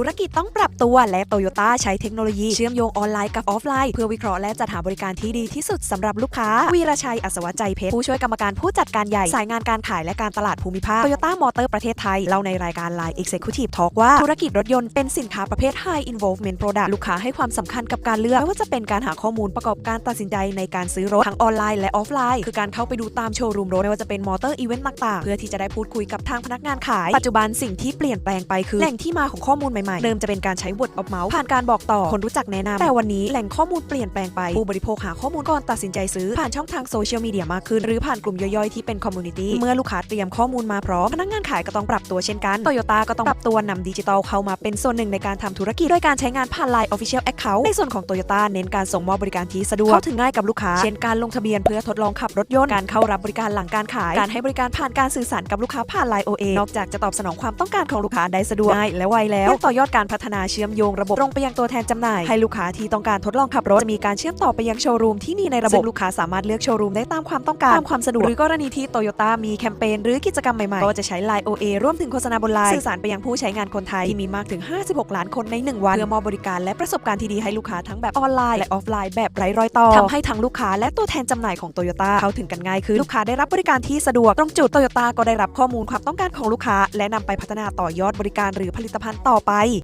ธุรกิจต้องปรับตัวและโตโยต้าใช้เทคโนโลยีเชื่อมโยงออนไลน์กับออฟไลน์ เพื่อวิเคราะห์และจัดหาบริการที่ดีที่สุดสำหรับลูกค้า วีรชัยอัศวใจเพชรผู้ช่วยกรรมการผู้จัดการใหญ่ สายงานการขายและการตลาดภูมิภาคโตโยต้ามอเตอร์ประเทศไทยเล่าในรายการ Line Executive Talk ว่าธุรกิจรถยนต์เป็นสินค้าประเภท High Involvement Product ลูกค้าให้ความสำคัญกับการเลือกไม่ว่าจะเป็นการหาข้อมูลประกอบการตัดสินใจในการซื้อรถทั้งออนไลน์และออฟไลน์ คือการเข้าไปดูตามโชว์รูมรถไม่ว่าจะเป็นมอเตอร์อีเวนต์ต่างๆ เพื่อที่จะได้พูดคุยกับทางพนักงานขาย ปัจจุบันสิ่งที่เปลี่ยนแปลงไปคือแหล่งที่มาของข้อมูลใหม่ๆ เดิมจะเป็นการใช้ word of mouth ผ่านการบอกต่อคนรู้จักแนะนำแต่วันนี้แหล่งข้อมูลเปลี่ยนแปลงไปผู้บริโภคหาข้อมูลก่อนตัดสินใจซื้อ ผ่านช่องทางโซเชียลมีเดียมากขึ้น หรือผ่านกลุ่มย่อยๆที่เป็นคอมมูนิตี้เมื่อลูกค้าเตรียมข้อมูลมาพร้อมพนักงานขายก็ต้องปรับตัวเช่นกันโตโยต้าก็ต้องปรับตัวนำดิจิทัลเข้ามาเป็นส่วนหนึ่งในการทำธุรกิจด้วยการใช้งานผ่าน Line Official Account ในส่วนของโตโยต้าเน้นการส่งมอบบริการที่สะดวกเข้าถึงง่ายกับลูกค้า เช่นการลงทะเบียนเพื่อทดลองขับรถยนต์การเข้ารับบริการหลังการขาย การให้บริการผ่านการสื่อสารกับลูกค้าผ่าน Line OA นอกจากจะตอบสนองความต้องการของลูกค้าได้สะดวกง่ายและไวแล้วยังต่อยอดการพัฒนาเชื่อมโยงระบบตรงไปยังตัวแทนจำหน่าย ให้ลูกค้าที่ต้องการทดลองขับรถจะมีการเชื่อมต่อไปยังโชว์รูมที่มีในระบบลูกค้าสามารถเลือกโชว์รูมได้ตามความต้องการตามความสะดวกหรือกรณีที่โตโยต้ามีแคมเปญหรือกิจกรรมใหม่ๆ ก็จะใช้ Line OA ร่วมถึงโฆษณาบนไลน์สื่อสารไปยังผู้ใช้งานคนไทย ที่มีมากถึง 56 ล้านคนใน 1 วัน เพื่อมอบบริการและประสบการณ์ที่ดีให้ลูกค้าทั้งแบบออนไลน์และออฟไลน์แบบไร้รอยต่อทำให้ทั้งลูกค้าและตัวแทนจำหน่ายของโตโยต้าเข้าถึงกันง่ายขึ้นลูกค้าได้รับบริการที่สะดวกตรงจุดโตโยต้าก็ได้รับข้อมูลความต้องการของลูกค้า และนำไปพัฒนาต่อยอดบริการหรือผลิตภัณฑ์ต่อไปไป